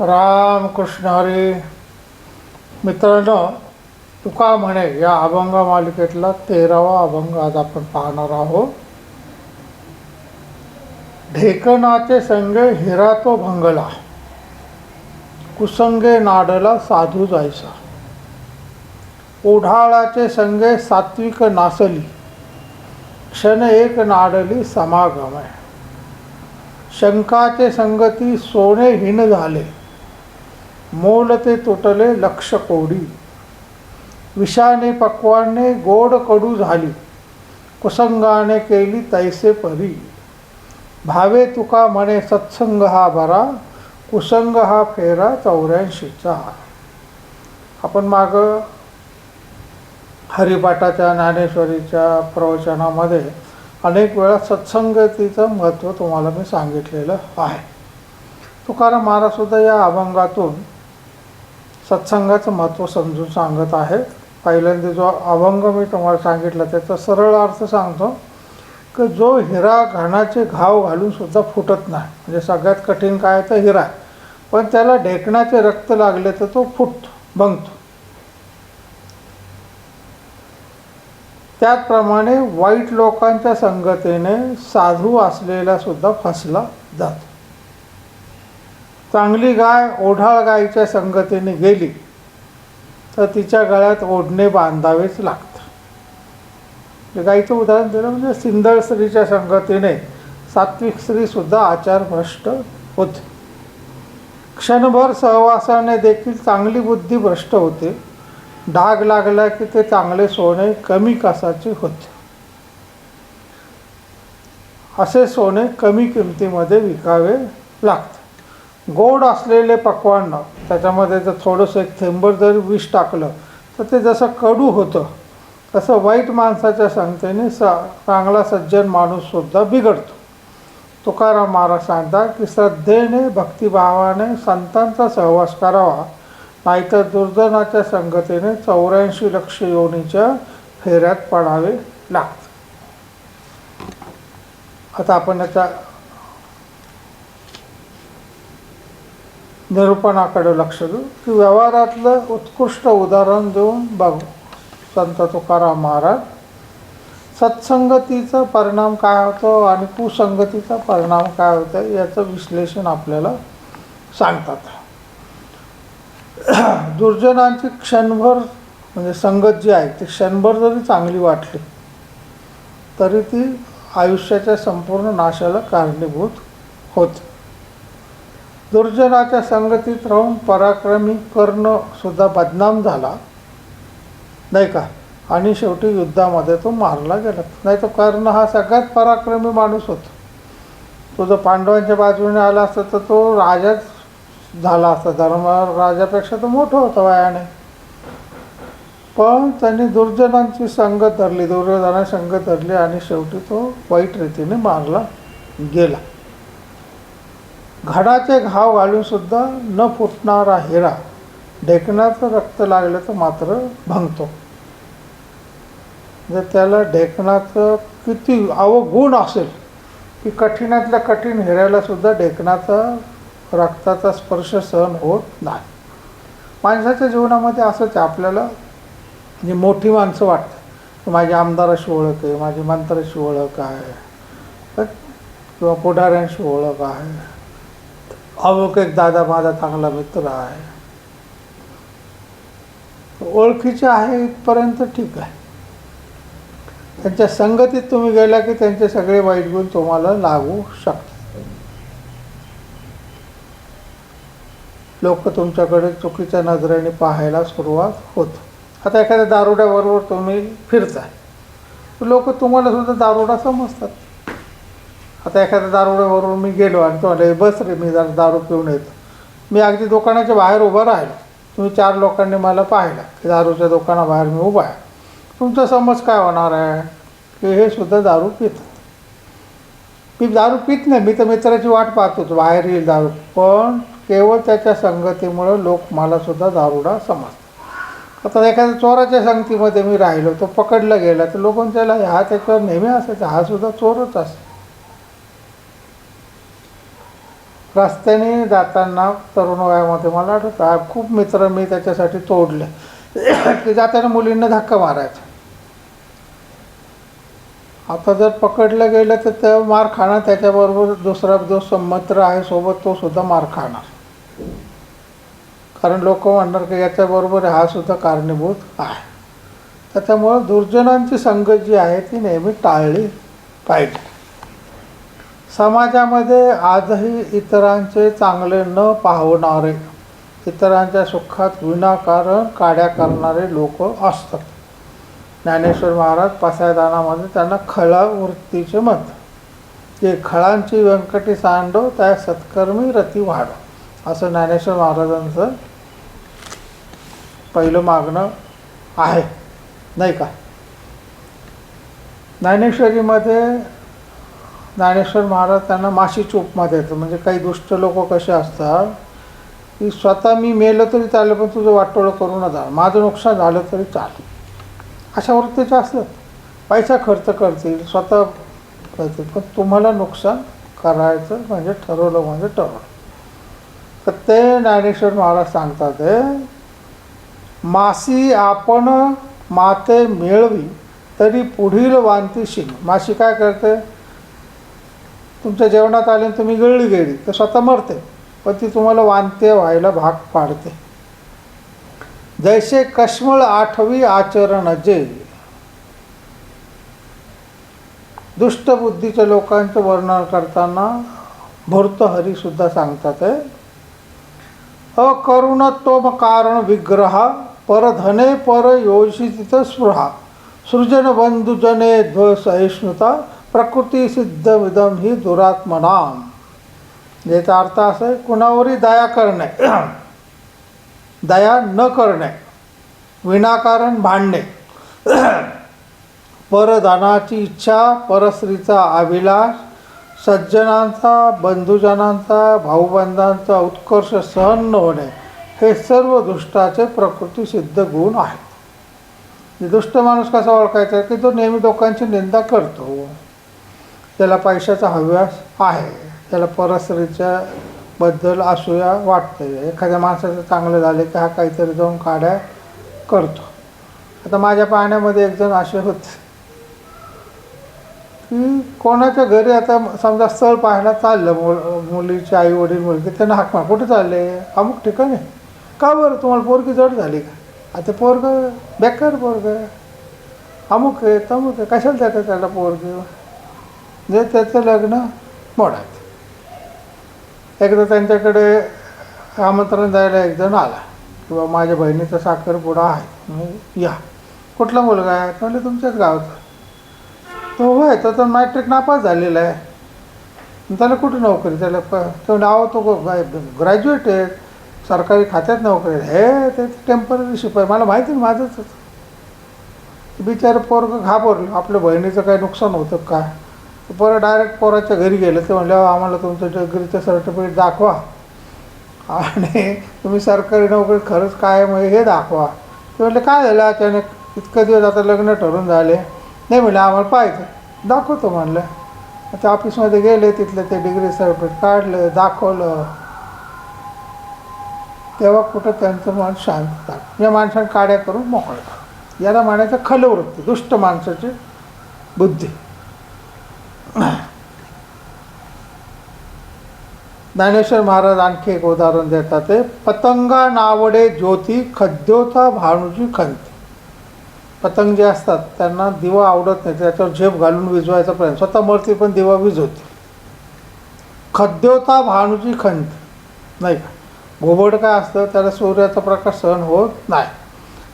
रामकृष्ण हरी. मित्रांनो तुका म्हणे या अभंग मालिकेतला तेरावा अभंग आज आपण पाहणार आहोत. ढेकणाचे संगे हिरा तो भंगला. कुसंगे नाडला साधू जायचा. ओढाळाचे संगे सात्विक नासली. क्षण एक नाडली समागमय शंकाचे संगती सोने हिन झाले. मोल ते तुटले लक्ष कोडी. विषाने पक्वाने गोड कडू झाली. कुसंगाने केली तैसे परी. भावे तुका म्हणे सत्संग हा बरा कुसंग हा फेरा चौऱ्याऐंशीचा आपण माग हरिपाठाच्या ज्ञानेश्वरीच्या प्रवचनामध्ये अनेक वेळा सत्संगतीचं महत्त्व तुम्हाला मी सांगितलेलं आहे. तुकाराम महाराजसुद्धा या अभंगातून सत्संगाचं महत्त्व समजून सांगत आहे पहिल्यांदा जो अभंग मी तुम्हाला सांगितला त्याचा सरळ अर्थ सांगतो की जो हिरा घाणाचे घाव घालून सुद्धा फुटत नाही. म्हणजे सगळ्यात कठीण काय तर हिरा आहे. पण त्याला ढेकणाचे रक्त लागले तर तो फुटतो भंगतो त्याचप्रमाणे वाईट लोकांच्या संगतीने साधू असलेला सुद्धा फसला जातो. चांगली गाय ओढाळ गायीच्या संगतीने गेली तर तिच्या गळ्यात ओढणे बांधावेच लागतं गायीचं उदाहरण दिलं म्हणजे सिंदळ स्त्रीच्या संगतीने सात्विक स्त्रीसुद्धा आचारभ्रष्ट होते. क्षणभर सहवासाने देखील चांगली बुद्धी भ्रष्ट होते. डाग लागला की ते चांगले सोने कमी कसाचे होते. असे सोने कमी किमतीमध्ये विकावे लागते. गोड असलेले पक्वान्न त्याच्यामध्ये जर थोडंसं एक थेंबर जरी विष टाकलं तर ते जसं कडू होतं तसं वाईट माणसाच्या संगतेने स चांगला सज्जन माणूससुद्धा बिघडतो. तुकाराम महाराज सांगतात की श्रद्धेने भक्तिभावाने संतांचा सहवास करावा नाहीतर दुर्जनाच्या संगतीने चौऱ्याऐंशी लक्ष योनीच्या फेऱ्यात पडावे लागतं. आता आपण याचा निरूपणाकडे लक्ष देऊ. की व्यवहारातलं उत्कृष्ट उदाहरण देऊन बघू. संत तुकाराम महाराज सत्संगतीचा परिणाम काय होतो आणि कुसंगतीचा परिणाम काय होतो याचं विश्लेषण आपल्याला सांगतात. दुर्जनांची क्षणभर म्हणजे संगत जी आहे ती क्षणभर जरी चांगली वाटली तरी ती आयुष्याच्या संपूर्ण नाशाला कारणीभूत होते. दुर्जनाच्या संगतीत राहून पराक्रमी कर्ण सुद्धा बदनाम झाला. नाही का? आणि शेवटी युद्धामध्ये तो मारला गेला. नाही तो कर्ण हा सगळ्यात पराक्रमी माणूस होता. तो जर पांडवांच्या बाजूने आला असता तर तो राजाच झाला असता. धर्म राजापेक्षा तो मोठं होतं वयाने. पण त्यांनी दुर्जनांची संगत धरली दुर्योधना संगत धरली आणि शेवटी तो वाईट रीतीने मारला गेला. घडाचे घाव घालून सुद्धा न फुटणारा हिरा ढेकणाचं रक्त लागलं तर मात्र भंगतो. जर त्याला ढेकणाचं किती अवगुण असेल की कठीणातल्या कठीण हिऱ्याला सुद्धा ढेकणाचा रक्ताचा स्पर्श सहन होत नाही. माणसाच्या जीवनामध्ये असंच आपल्याला. जी मोठी माणसं वाटतात माझी आमदाराशी ओळख आहे माझी मंत्र्याशी ओळख आहे किंवा पुढाऱ्यांशी ओळख आहे अमुक एक दादा माझा चांगला मित्र आहे. ओळखीचे आहे इथपर्यंत ठीक आहे. त्यांच्या संगतीत तुम्ही गेला की त्यांचे सगळे वाईट गुण तुम्हाला लागू शकतात. लोक तुमच्याकडे चुकीच्या नजरेने पाहायला सुरुवात होत आता एखाद्या दारुड्याबरोबर तुम्ही फिरताय. लोक तुम्हाला सुद्धा दारुडा समजतात. आता एखाद्या दारुड्याबरोबर मी गेलो आणि तो म्हणले बस रे मी जरा दारू पिऊन येतो. मी अगदी दुकानाच्या बाहेर उभं राहिलो. तुम्ही चार लोकांनी मला पाहिलं की दारूच्या दुकानाबाहेर मी उभा आहे. तुमचा समज काय होणार आहे? की हे सुद्धा दारू पित. मी दारू पित नाही मी तर मित्राची वाट पाहतोच बाहेर येईल दारू. पण केवळ त्याच्या संगतीमुळं लोक मला सुद्धा दारुडा समजतात. आता एखाद्या चोराच्या संगतीमध्ये मी राहिलो तो पकडला गेला तर लोकांच्याला त्याला हा त्याच्यावर नेहमी असायचा हा सुद्धा चोरच असे रस्त्याने जाताना तरुण वयामध्ये मला आठवतं. खूप मित्र मी त्याच्यासाठी तोडले. की जाताना मुलींना धक्का मारायचा. आता जर पकडलं गेलं तर त्या मार खाणार त्याच्याबरोबर दुसरा जो संमत्र आहे सोबत तो सुद्धा मार खाणार. कारण लोक म्हणणार की याच्याबरोबर हा सुद्धा कारणीभूत आहे. त्याच्यामुळं दुर्जनांची संगत जी आहे ती नेहमी टाळली पाहिजे. समाजामध्ये आजही इतरांचे चांगले न पाहणारे इतरांच्या सुखात विनाकारण काड्या करणारे लोक असतात. ज्ञानेश्वर महाराज पसायदानामध्ये त्यांना खळा वृत्तीचे म्हणतात. जे खळांची व्यंकटी सांडो त्या सत्कर्मी रती वाढो असं ज्ञानेश्वर महाराजांचं पहिलं मागणं आहे. नाही का? ज्ञानेश्वरीमध्ये ज्ञानेश्वर महाराज त्यांना माशीची उपमा येतं म्हणजे काही दुष्ट लोक कसे असतात? की स्वतः मी मेलं तरी चालेल पण तुझं वाटोळं करू नका. माझं नुकसान झालं तरी चालेल. अशा वृत्तीच्या असतात. पैसा खर्च करतील स्वतः करतील पण तुम्हाला नुकसान करायचं म्हणजे ठरवलं म्हणजे ठरवलं. तर ते ज्ञानेश्वर महाराज सांगतात मासी आपण माते मिळवी तरी पुढील वांतीशील माशी काय करते? तुमच्या जेवणात आले आणि तुम्ही गळली गेली तर स्वतः मरते. पण ती तुम्हाला वांते व्हायला भाग पाडते. जैसे कश्मळ आठवी आचरण जे. दुष्टबुद्धीच्या लोकांचं वर्णन करताना भर्तहरीसुद्धा सांगतात आहे अकरुणत्व कारण विग्रह परधने पर योषित स्पृहा. सृजन बंधुजने ध्व सहिष्णुता प्रकृती सिद्ध विदम ही दुरात्मनाम. याचा अर्थ असा आहे कुणावरही दया करणे दया न करणे विनाकारण भांडणे परदानाची इच्छा परस्त्रीचा अभिलाष सज्जनांचा बंधुजनांचा भाऊबंधांचा उत्कर्ष सहन न होणे हे सर्व दुष्टाचे प्रकृतीसिद्ध गुण आहेत. दुष्ट माणूस कसा ओळखायचा? की तो नेहमी लोकांची निंदा करतो. त्याला पैशाचा हव्यास आहे. त्याला परस्त्रीच्या बद्दल असूया वाटते एखाद्या माणसाचं चांगलं झाले की हा काहीतरी जाऊन काड्या करतो. आता माझ्या पाहण्यामध्ये एकजण असे होते. की कोणाच्या घरी आता समजा स्थळ पाहायला चाललं मुल मुलीचे आई वडील मुलगी त्यांना हाक मार कुठे चालले? अमुक ठिकाणी. का बरं तुम्हाला पोरगी जड झाली का? आता पोरग बेकार पोरग. अमुक आहे तमुक आहे. कशाला त्याचं त्याला पोरगी? जे त्याचं लग्न मोडायचं. एकदा त्यांच्याकडे आमंत्रण द्यायला एकजण आला. किंवा माझ्या बहिणीचा साखरपुडा आहे या. कुठला मुलगा आहे? म्हणजे तुमच्याच गावचा. तो होय तो तर मॅट्रिक नापास झालेला आहे. त्याला कुठं नोकरी? त्याला प तो नाव तो ग्रॅज्युएट आहे. सरकारी खात्यात नोकरी हे ते टेंपररी शिपाई मला माहिती आहे माझंच बिचारं पोरगं घाबरलं. आपल्या बहिणीचं काही नुकसान होतं का? परत डायरेक्ट पोराच्या घरी गेलं. ते म्हणलं आम्हाला तुमचं डिग्रीचं सर्टिफिकेट दाखवा. आणि तुम्ही सरकारी नोकरी खरंच काय म्हणजे हे दाखवा. ते म्हटलं काय झालं? अचानक इतकं दिवस आता लग्न ठरून झाले. नाही म्हणलं आम्हाला पाहिजे. दाखवतो म्हणलं. त्या ऑफिसमध्ये गेले तिथलं ते डिग्री सर्टिफिकेट काढलं दाखवलं. तेव्हा कुठं त्यांचं मन शांत झालं. या माणसाने काड्या करून मोकळं याला म्हणायचं खलवृत्ती दुष्ट माणसाची बुद्धी. ज्ञानेश्वर महाराज आणखी एक उदाहरण देतात ते पतंगा नावडे ज्योती खद्योता भाणूची खंत. पतंग जे असतात त्यांना दिवा आवडत नाही त्याच्यावर झेप घालून विजवायचा प्रयत्न. स्वतः मरती पण दिवा विजवते. खद्योता भाणूची खंत. नाही का? घोबड काय असतं त्याला सूर्याचा प्रकाश सहन होत नाही.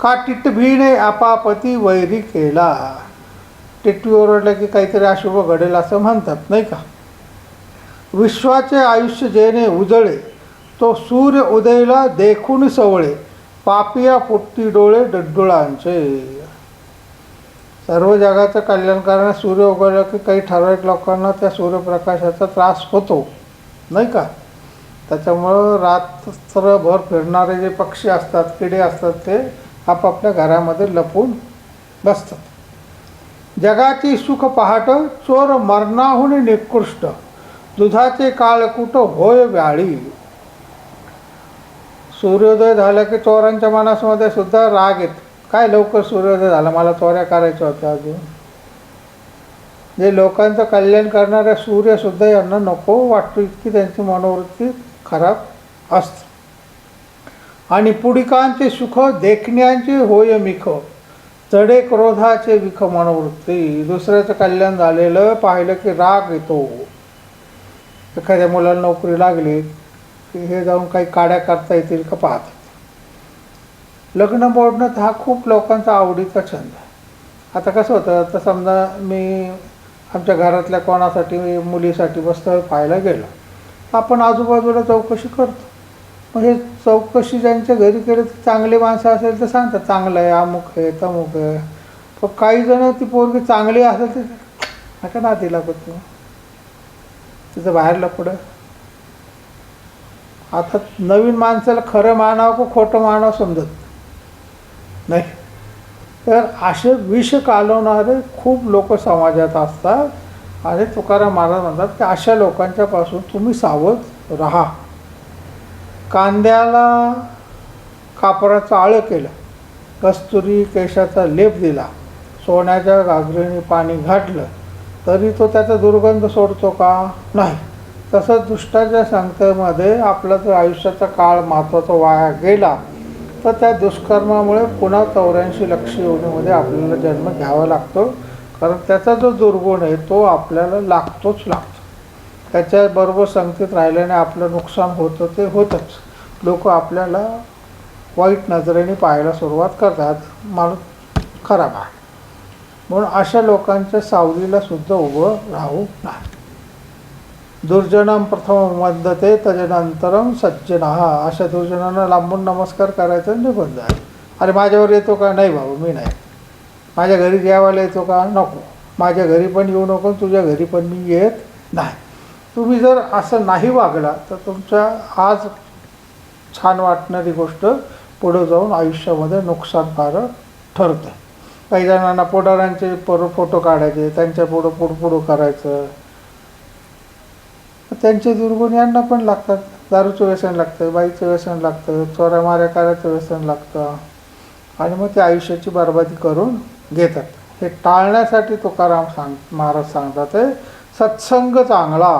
का टिटभीने आपापती वैरी केला? टिटवी ओरडलं की काहीतरी अशुभ घडेल असं म्हणतात नाही का? विश्वाचे आयुष्य जेणे उजळे तो सूर्य उदयला देखून सवळे पापिया पुट्टी डोळे डड्डुळांचे सर्व जगाचं कल्याण कारण सूर्य उगवलं की काही ठराविक लोकांना त्या सूर्यप्रकाशाचा त्रास होतो नाही का? त्याच्यामुळं रात्रभर फिरणारे जे पक्षी असतात किडे असतात ते आपापल्या घरामध्ये लपून बसतात. जगाची सुख पहाट चोर मरणाहून निकृष्ट दुधाचे काळकूट होय व्याळी? सूर्योदय झाला की चोरांच्या मनासमध्ये सुद्धा राग येत. काय लवकर सूर्योदय झाला? मला चोऱ्या करायच्या होत्या अजून. जे लोकांचं कल्याण करणाऱ्या सूर्यसुद्धा यांना नको वाटतो इतकी त्यांची मनोवृत्ती खराब असते. आणि पुडिकांचे सुख देखण्याचे होय मिख. चढे क्रोधाचे विख मनोवृत्ती. दुसऱ्याचं कल्याण झालेलं पाहिलं की राग येतो. एखाद्या मुलाला नोकरी लागली की हे जाऊन काही काड्या करता येतील का पाहतात. लग्न मोडणं हा खूप लोकांचा आवडीचा छंद आहे. आता कसं होतं आता समजा मी आमच्या घरातल्या कोणासाठी मुलीसाठी स्थळ पाहायला गेलो आपण आजूबाजूला चौकशी करतो. मग हे चौकशी ज्यांच्या घरी केली तर चांगली माणसं असेल तर सांगतात चांगलं आहे अमुक आहे तमुक आहे. पण काही जण ती पोरगी चांगली असेल तर नका नाती लागत तुम्ही तिथं बाहेर लपडं. आता नवीन माणसाला खरं मानावं का खोटं मानावं समजत नाही. तर असे विष कालवणारे खूप लोक समाजात असतात आणि तुकाराम महाराज म्हणतात की अशा लोकांच्यापासून तुम्ही सावध राहा. कांद्याला कापराचं आळं केलं कस्तुरी केशाचा लेप दिला सोन्याच्या गागरीने पाणी घातलं तरी तो त्याचा दुर्गंध सोडतो का? नाही. तसंच दुष्टाच्या संगतीमध्ये आपला जर आयुष्याचा काळ महत्त्वाचा वाया गेला तर त्या दुष्कर्मामुळे पुन्हा चौऱ्याऐंशी लक्ष योजनेमध्ये आपल्याला जन्म घ्यावा लागतो. कारण त्याचा जो दुर्गुण आहे तो आपल्याला लागतोच लागतो. त्याच्याबरोबर संगतीत राहिल्याने आपलं नुकसान होतं ते होतंच. लोक आपल्याला वाईट नजरेने पाहायला सुरुवात करतात. माणूस खराब आहे. म्हणून अशा लोकांच्या सावलीला सुद्धा उभं राहू नाही दुर्जनाम प्रथम वंदते त्याच्यानंतरम सज्जन. हा अशा दुर्जनांना लांबून नमस्कार करायचा आणि निघून जाय अरे माझ्यावर येतो का? नाही बाबा मी नाही. माझ्या घरी जेवायला येतो का? नको. माझ्या घरी पण येऊ नको तुझ्या घरी पण मी येत नाही. तुम्ही जर असं नाही वागला तर तुमच्या आज छान वाटणारी गोष्ट पुढं जाऊन आयुष्यामध्ये नुकसानकारक ठरतं काही जणांना पुढाऱ्यांचे फोटो काढायचे त्यांच्या पुढं पुढपुढं करायचं. त्यांचे दुर्गुण यांना पण लागतात. दारूचं व्यसन लागतं बाईचं व्यसन लागतं चोऱ्या माऱ्या करायचं व्यसन लागतं. आणि मग ते आयुष्याची बरबादी करून घेतात. हे टाळण्यासाठी तुकाराम सांग महाराज सांगतात ते सत्संग चांगला.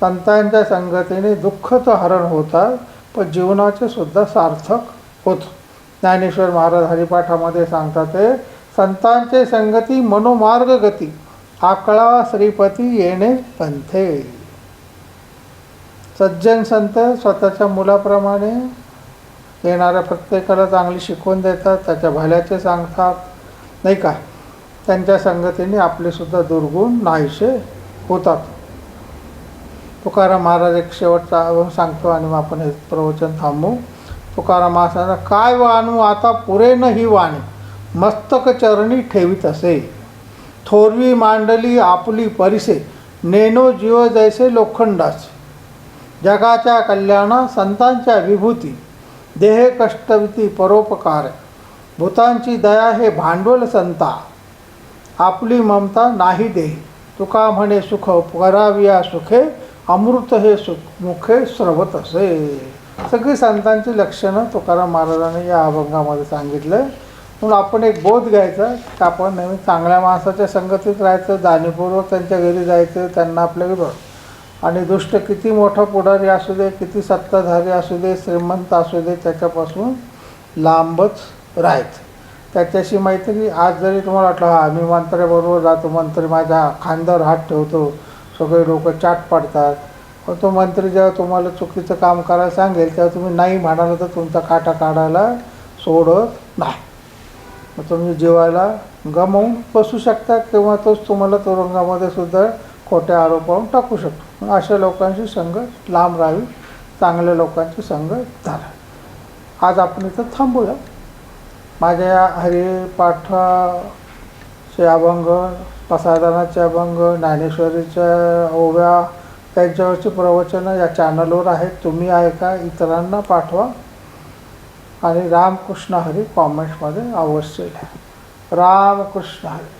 संतांच्या संगतीने दुःखचं हरण होतात पण जीवनाचे सुद्धा सार्थक होतं. ज्ञानेश्वर महाराज हरिपाठामध्ये सांगतात ते संतांचे संगती मनोमार्ग गती. आकळा श्रीपती येणे पंथे. सज्जन संत स्वतःच्या मुलाप्रमाणे येणाऱ्या प्रत्येकाला चांगली शिकवण देतात त्याच्या भल्याचे सांगतात. नाही का? त्यांच्या संगतीने आपलेसुद्धा दुर्गुण नाहीसे होतात. तुकाराम महाराज एक शेवटचा अभंग सांगतो आणि मग आपण हे प्रवचन थांबू तुकाराम महाराजांना काय वाणू आता पुरे न ही वाणी. मस्तक चरणी ठेवीत असे. थोरवी मांडली आपली परिसे नेनो जीव जैसे लोखंडास जगाच्या कल्याणा संतांच्या विभूती देह कष्टविती परोपकार. भूतांची दया हे भांडवल संता. आपली ममता नाही दे तुका म्हणे सुख कराविया सुखे अमृत हे सुख मुखे स्रवत असे. सगळी संतांची लक्षणं तुकाराम महाराजांनी या अभंगामध्ये सांगितलं. म्हणून आपण एक बोध घ्यायचा की आपण नेहमी चांगल्या माणसाच्या संगतीत राहायचं जाणीवपूर्वक त्यांच्या घरी जायचं त्यांना आपल्या आणि दुष्ट किती मोठा पुढारी असू दे किती सत्ताधारी असू दे श्रीमंत असू दे त्याच्यापासून लांबच राहायचं. त्याच्याशी मैत्री आज जरी तुम्हाला वाटलं हा मी मंत्र्याबरोबर जातो मंत्री माझ्या खांद्यावर हात ठेवतो सगळे लोक चाट पाडतात. पण तो मंत्री जेव्हा तुम्हाला चुकीचं काम करायला सांगेल तेव्हा तुम्ही नाही म्हणाल तर तुमचा काटा काढायला सोडत नाही. मग तुम्ही जीवाला गमावून बसू शकता किंवा तोच तुम्हाला तुरुंगामध्ये सुद्धा खोट्या आरोपावरून टाकू शकतो. अशा लोकांशी संगत लांब राहावी चांगल्या लोकांची संगत धरा आज आपण इथं थांबूया. माझ्या हरिपाठाचे अभंग प्रसादनाचे अभंग ज्ञानेश्वरीच्या ओव्या त्यांच्यावरची प्रवचनं या चॅनलवर आहेत. तुम्ही ऐका इतरांना पाठवा. आणि रामकृष्ण हरी कॉमेंट्समध्ये अवश्य लिहा. रामकृष्ण हरी.